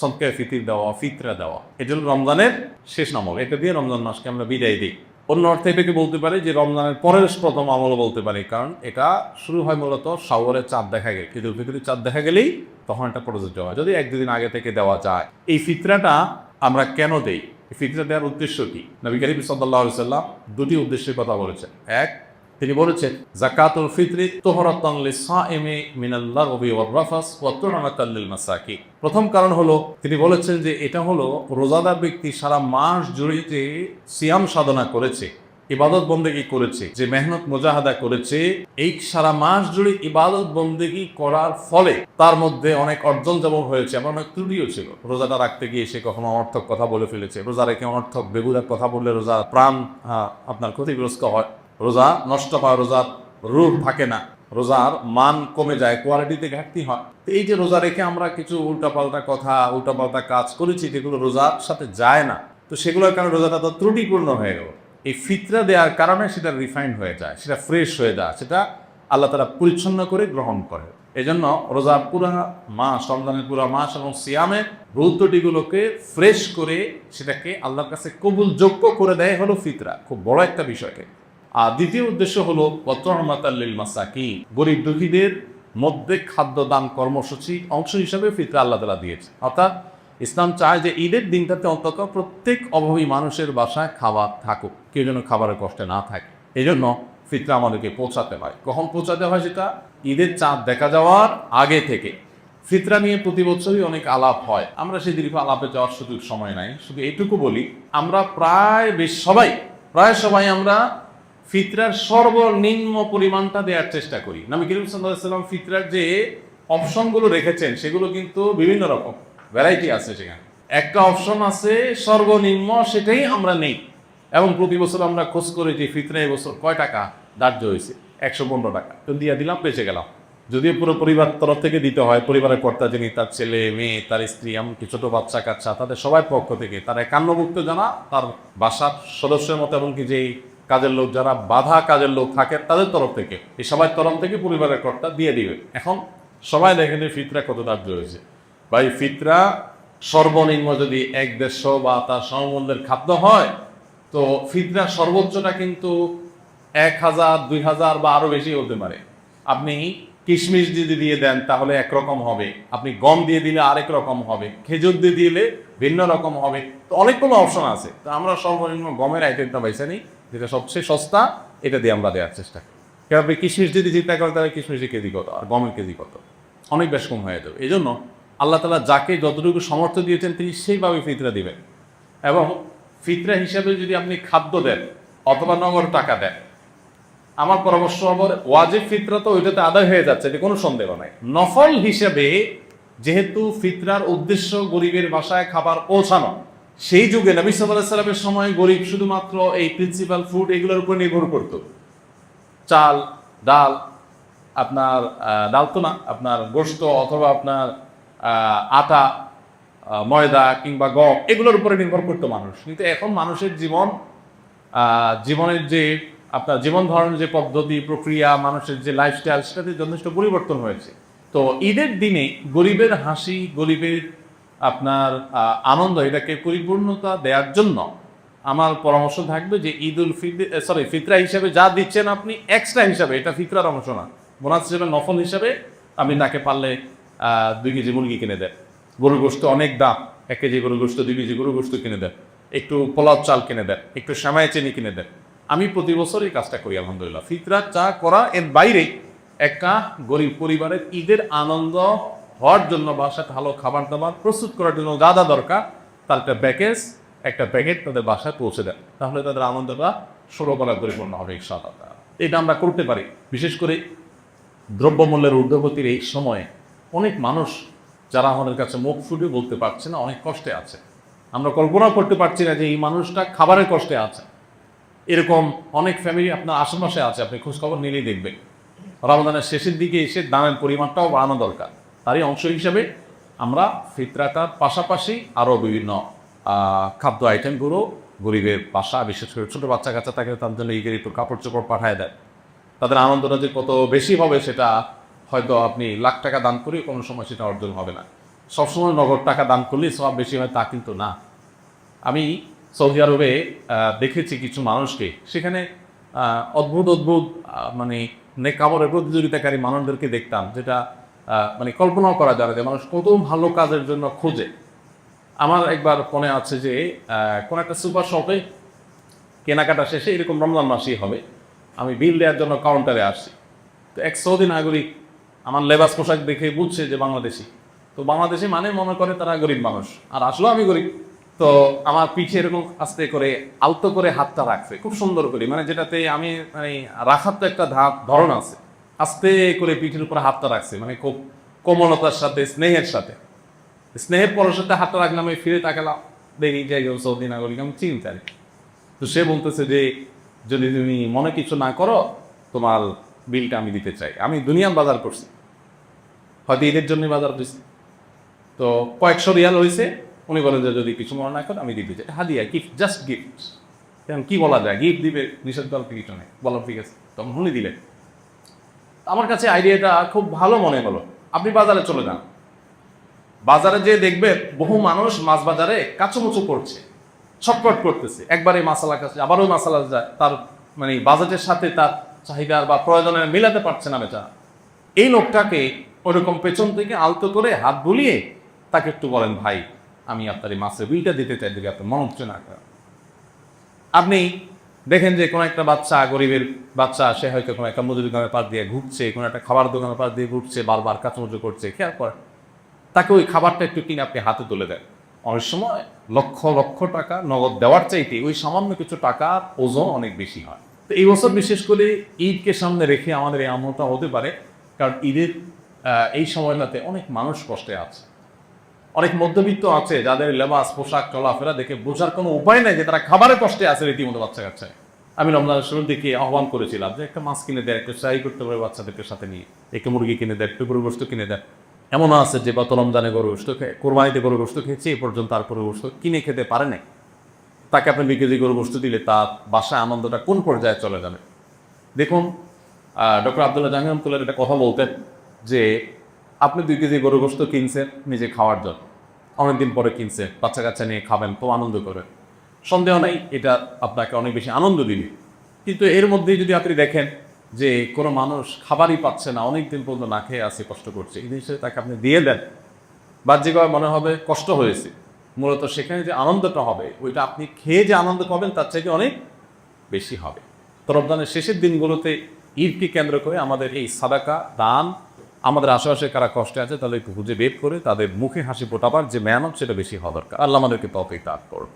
সদকে ফিতির দেওয়া, ফিতরা দেওয়া। এটা হলো রমজানের শেষ নামল এটা দিয়ে রমজান মাসকে আমরা বিদায় দিই। অন্য অর্থে এটাকে বলতে পারি যে রমজানের পরের প্রথম আমলও বলতে পারি, কারণ এটা শুরু হয় মূলত সাগরের চাঁদ দেখা গেলে। ঈদুল ফিতরের চাঁদ দেখা গেলেই তখন এটা প্রযোজ্য হয়। যদি এক দুদিন আগে থেকে দেওয়া যায়, এই ফিতরাটা আমরা কেন দেই? ফিতরা দেওয়ার উদ্দেশ্য কি? নবী করিম সাল্লাহ সাল্লাম দুটি উদ্দেশ্যের কথা বলেছেন। এক তিনি বলেছেন, জাকাতুল ফিতরি মাসাকি প্রথম কারণ হলো, তিনি বলেছেন যে এটা হলো রোজাদার ব্যক্তি সারা মাস জুড়ে যে সিয়াম সাধনা করেছে, ইবাদত বন্দেগি করেছে, যে মেহনত মোজাহাদা করেছে, এই সারা মাস জুড়ে ইবাদত বন্দেগি করার ফলে তার মধ্যে অনেক অর্জন যেমন হয়েছে এমন অনেক ত্রুটিও ছিল। রোজাটা রাখতে গিয়ে সে কখনো অনর্থক কথা বলে ফেলেছে। রোজা রেখে অনর্থক, বেগুদার কথা বললে রোজা প্রাণ আপনার ক্ষতিগ্রস্ত হয়। রোজা নষ্ট হয় রোজার রূপ থাকে না। রোজার মান কমে যায় কোয়ালিটিতে ঘাটতি হয়। তো এই যে রোজা রেখে আমরা কিছু উল্টাপাল্টা কথা, উল্টাপাল্টা কাজ করেছি, যেগুলো রোজার সাথে যায় না, তো সেগুলোর কারণে রোজাটা তো ত্রুটিপূর্ণ হয়ে গেল। এই ফিতরা দেওয়ার কারণে সেটা রিফাইন্ড হয়ে যায়, সেটা ফ্রেশ হয়ে যায়, সেটা আল্লাহ তারা পরিচ্ছন্ন করে গ্রহণ করে। এই জন্য রোজার পুরা মাস, রমজানের পুরা মাস এবং সিয়ামের রৌদ্রটিগুলোকে ফ্রেশ করে সেটাকে আল্লাহর কাছে কবুলযোগ্য করে দেয় হলো ফিতরা। খুব বড় একটা বিষয়কে। আর দ্বিতীয় উদ্দেশ্য হলো বত্রমাতাল্লিল মাসাকি গরিব দুঃখীদের মধ্যে খাদ্য দান কর্মসূচি অংশ হিসাবে ফিতরা আল্লাহ তালা দিয়েছে অর্থাৎ ইসলাম চায় যে ঈদের দিনটাতে অন্তত প্রত্যেক অভাবী মানুষের বাসায় খাবার থাকুক, কেউ যেন খাবারের কষ্টে না থাকে। এই জন্য ফিতরা আমাদেরকে পৌঁছাতে হয়। কখন পৌঁছাতে হয় সেটা? ঈদের চাঁদ দেখা যাওয়ার আগে থেকে। ফিতরা নিয়ে প্রতি বছরই অনেক আলাপ হয়। আমরা সেই দীর্ঘ আলাপে যাওয়ার সুযোগ সময় নাই। শুধু এইটুকু বলি, আমরা প্রায় বেশ সবাই, প্রায় সবাই আমরা ফিতরার সর্বনিম্ন পরিমাণটা দেওয়ার চেষ্টা করি। নবী করিম সাল্লাম ফিতরার যে অপশনগুলো রেখেছেন, সেগুলো কিন্তু বিভিন্ন রকম ভ্যারাইটি আছে সেখানে। একটা অপশন আছে সর্বনিম্ন, সেটাই আমরা নেই। এবং প্রতি বছর আমরা খোঁজ করে যে ফিতরা এবছর কয় টাকা ধার্য হয়েছে? একশো পনেরো টাকা। তো দিয়ে দিলাম, বেঁচে গেলাম। যদিও পুরো পরিবার তরফ থেকে দিতে হয়, পরিবারের কর্তা যিনি, তার ছেলে, মেয়ে, তার স্ত্রী, এমনকি ছোট বাচ্চা কাচ্চা, তাদের সবাই পক্ষ থেকে, তারা একান্নভুক্ত জানা তার বাসার সদস্যের মতো, এমনকি যেই কাজের লোক যারা বাধা কাজের লোক থাকে, তাদের তরফ থেকে, এই সবার তরফ থেকে পরিবারের কর্তা দিয়ে দিবে। এখন সবাই দেখেন ফিতরা কত ধার্য হয়েছে। এই ফিতরা সর্বনিম্ন যদি এক দেড়শো বা তার সমমূল্যের খাদ্য হয়, তো ফিতরা সর্বোচ্চটা কিন্তু এক হাজার, দুই হাজার বা আরও বেশি হতে পারে। আপনি কিশমিশ যদি দিয়ে দেন, তাহলে একরকম হবে। আপনি গম দিয়ে দিলে আরেক রকম হবে। খেজুর দিয়ে দিলে ভিন্ন রকম হবে। তো অনেকগুলো অপশন আছে। তো আমরা সর্বনিম্ন গমের আইটেমটা বেছে নিই। যেটা সবচেয়ে সস্তা, এটা দিয়ে আমরা দেওয়ার চেষ্টা করি। কেউ আপনি কিশমিশ যদি চিন্তা করেন, তাহলে কিশমিশের কেজি কত? আর গমের কেজি কত? অনেক বেশ কম হয়ে যাবে। এই জন্য আল্লাহ তালা যাকে যতটুকু সমর্থ দিয়েছেন, তিনি সেইভাবে ফিতরা দিবেন। এবং ফিতরা হিসাবে যদি আপনি খাদ্য দেন, অথবা নগর টাকা দেন, আমার পরামর্শ হবে ওয়াজিব ফিতরা তো ওইটাতে আদায় হয়ে যাচ্ছে এটা কোনো সন্দেহ নাই। নফল হিসেবে যেহেতু ফিতরার উদ্দেশ্য গরিবের বাসায় খাবার পৌঁছানো সেই যুগে নবী সাল্লাহ সাল্লামের সময় গরিব শুধুমাত্র এই প্রিন্সিপাল ফুড এগুলোর উপর নির্ভর করত। চাল, ডাল, আপনার ডাল তো না, আপনার গোস্ত অথবা আপনার আটা ময়দা কিংবা গম এগুলোর উপরে নির্ভর করতো মানুষ। কিন্তু এখন মানুষের জীবন জীবনের যে আপনার জীবন ধারণের যে পদ্ধতি, প্রক্রিয়া, মানুষের যে লাইফস্টাইল সেটাতে যথেষ্ট পরিবর্তন হয়েছে। তো ঈদের দিনে গরিবের হাসি, গরিবের আপনার আনন্দ, এটাকে পরিপূর্ণতা দেওয়ার জন্য আমার পরামর্শ থাকবে যে ঈদ উল সরি ফিতরা হিসাবে যা দিচ্ছেন আপনি এক্সট্রা হিসাবে, এটা ফিতরার অংশ না। বোনাস হিসাবে, নফল হিসাবে আপনি তাকে পারলে দুই কেজি মুরগি কিনে দেন। গরুর গোস্ত অনেক দাম। এক কেজি গরুর গোস্ত দুই কেজি গরুর গোস্ত কিনে দেন। একটু পোলাও চাল কিনে দেন, একটু শ্যামাই চিনি কিনে দেন। আমি প্রতি বছর এই কাজটা করি, আলহামদুলিল্লাহ। ফিতরা চা করা এর বাইরে একটা গরিব পরিবারের ঈদের আনন্দ হওয়ার জন্য বাসায় ভালো খাবার দাবার প্রস্তুত করার জন্য যা যা দরকার, তার একটা প্যাকেজ একটা প্যাকেট তাদের বাসায় পৌঁছে দেন। তাহলে তাদের আনন্দটা ষোলকলা পরিপূর্ণ হবে ইনশাআল্লাহ। এটা আমরা করতে পারি। বিশেষ করে দ্রব্যমূল্যের ঊর্ধ্বগতির এই সময়ে অনেক মানুষ যারা আমাদের কাছে মুখ ফুটে বলতে পারছে না, অনেক কষ্টে আছে। আমরা কল্পনা করতে পারছি না যে এই মানুষটা খাবারের কষ্টে আছে। এরকম অনেক ফ্যামিলি আপনার আশেপাশে আছে, আপনি খোঁজখবর নিলেই দেখবেন। রমজানের শেষের দিকে এসে দামের পরিমাণটাও বাড়ানো দরকার। তারই অংশ হিসেবে আমরা ফিতরাটার পাশাপাশি আরও বিভিন্ন খাদ্য আইটেমগুলো গরিবের বাসা, বিশেষ করে ছোটো বাচ্চা কাচ্চা থাকে তার জন্য ঈদের একটু কাপড় চোপড় পাঠায় দেয়। তাদের আনন্দটা যে কত বেশি হবে সেটা হয়তো আপনি লাখ টাকা দান করে কোনো সময় সেটা অর্জন হবে না। সবসময় নগদ টাকা দান করলেই সব বেশি হয়, তা কিন্তু না। আমি সৌদি আরবে দেখেছি কিছু মানুষকে, সেখানে অদ্ভুত অদ্ভুত মানে নেকামরের প্রতিযোগিতাকারী মানুষদেরকে দেখতাম, যেটা মানে কল্পনাও করা যায় না যে মানুষ কত ভালো কাজের জন্য খোঁজে। আমার একবার মনে আছে যে কোন একটা সুপার শপে কেনাকাটা শেষে এরকম রমজান মাসেই হবে। আমি বিল দেওয়ার জন্য কাউন্টারে আসছি। তো এক সৌদি নাগরিক আমার লেবাস পোশাক দেখে বুঝছে যে বাংলাদেশি। তো বাংলাদেশি মানে মনে করে তারা গরিব মানুষ। আর আসলেও আমি গরিব। তো আমার পিঠে এরকম আস্তে করে, আলতো করে হাতটা রাখছে। খুব সুন্দর করে। মানে যেটাতে আমি মানে রাখার তো একটা ধাপ ধরন আছে। আস্তে করে পিঠের উপরে হাতটা রাখছে মানে খুব কোমলতার সাথে, স্নেহের সাথে। স্নেহের সাথে হাতটা রাখলাম, আমি ফিরে তাকালাম, দেখি যে একজন সৌদি নাগরিক, আমি কি। তো সে বলতেছে যে, যদি তুমি মনে কিছু না করো, তোমার বিলটা আমি দিতে চাই। আমি দুনিয়ার বাজার করছি। হয়তো ঈদের জন্য বাজার করছি। তো কয়েকশো রিয়াল হয়েছে উনি বলেন যে, যদি কিছু মনে না করো, আমি দিতে চাই। হাদিয়া গিফট জাস্ট গিফট এখন কি বলা যায়? গিফট দিবে, নিষেধ তো কিছু নেই। বললাম ঠিক আছে। তখন উনি দিলেন। আমার কাছে আইডিয়াটা খুব ভালো মনে হলো। আপনি বাজারে চলে যান। বাজারে যে দেখবে বহু মানুষ মাছ বাজারে কাচুমুচু করছে ছটপট করতেছে। একবারে মাসালা কাছে আবারও মাসালা যায়। তার মানে বাজেটের সাথে তার চাহিদার বা প্রয়োজনের মিলাতে পারছে না বেচা এই লোকটাকে ওরকম পেছন থেকে আলতো করে হাত বুলিয়ে তাকে একটু বলেন, ভাই, আমি আপনার এই মাছের বিলটা দিতে চাই, যদি আপনার মন হচ্ছে না আপনি দেখেন যে কোনো একটা বাচ্চা গরিবের বাচ্চা সে হয়তো কোনো একটা মজুরি দোকানের পাশ দিয়ে ঘুরছে, কোনো একটা খাবার দোকানের পাশ দিয়ে ঘুরছে, বারবার কাচুমুচু করছে, খেয়াল করে তাকে ওই খাবারটা একটু কিনে আপনি হাতে তুলে দেন। অনেক সময় লক্ষ লক্ষ টাকা নগদ দেওয়ার চাইতে ওই সামান্য কিছু টাকা ওজন অনেক বেশি হয়। তো এই বছর বিশেষ করে ঈদকে সামনে রেখে আমাদের এই আমলটা হতে পারে, কারণ ঈদের এই সময়টাতে অনেক মানুষ কষ্টে আছে। অনেক মধ্যবিত্ত আছে যাদের লেবাস, পোশাক চলাফেরা দেখে বোঝার কোনো উপায় নাই যে তারা খাবারের কষ্টে আছে রীতিমতো বাচ্চা কাচ্চায় আমি রমজানের শুরুর দিকে আহ্বান করেছিলাম যে একটা মাছ কিনে দেয় একটা চাই করতে পারে বাচ্চাদেরকে সাথে নিয়ে। একটু মুরগি কিনে দেয় একটু গরু গোস্ত কিনে দেয় এমন আছে যে গত রমজানে গরু গোস্ত কোরবানিতে গরু গোস্ত খেয়েছে এই পর্যন্ত আর গরু গোস্ত কিনে খেতে পারে নাই। তাকে আপনি দুই কেজি গরু গোস্ত দিলে তার বাসায় আনন্দটা কোন পর্যায়ে চলে যাবে? দেখুন ডক্টর আবদুল্লাহ জাহাঙ্গীরতুল্লাহ একটা কথা বলতেন যে, আপনি দুই কেজি গরু গোস্ত কিনছেন, নিজে খাওয়ার জন্য। অনেকদিন পরে কিনছেন বাচ্চা কাচ্চা নিয়ে খাবেন তো আনন্দ করেন সন্দেহ নেই, এটা আপনাকে অনেক বেশি আনন্দ দিবে। কিন্তু এর মধ্যেই যদি আপনি দেখেন যে কোনো মানুষ খাবারই পাচ্ছে না অনেক দিন পর্যন্ত না খেয়ে আছে, কষ্ট করছে, এই জিনিসটা তাকে আপনি দিয়ে দেন, বাহ্যিকভাবে মনে হবে কষ্ট হয়েছে। মূলত সেখানে যে আনন্দটা হবে, ওইটা আপনি খেয়ে যে আনন্দ পাবেন, তার চাইতে অনেক বেশি হবে। তো রমজানের শেষের দিনগুলোতে ঈদকে কেন্দ্র করে আমাদের এই সাদাকা দান আমাদের আশেপাশে কারা কষ্টে আছে তাহলে একটু খুঁজে বের করে তাদের মুখে হাসি ফোটাবার যে মেহনত, সেটা বেশি হওয়া দরকার। আল্লাহ আমাদেরকে তফিক ততই তাৎপর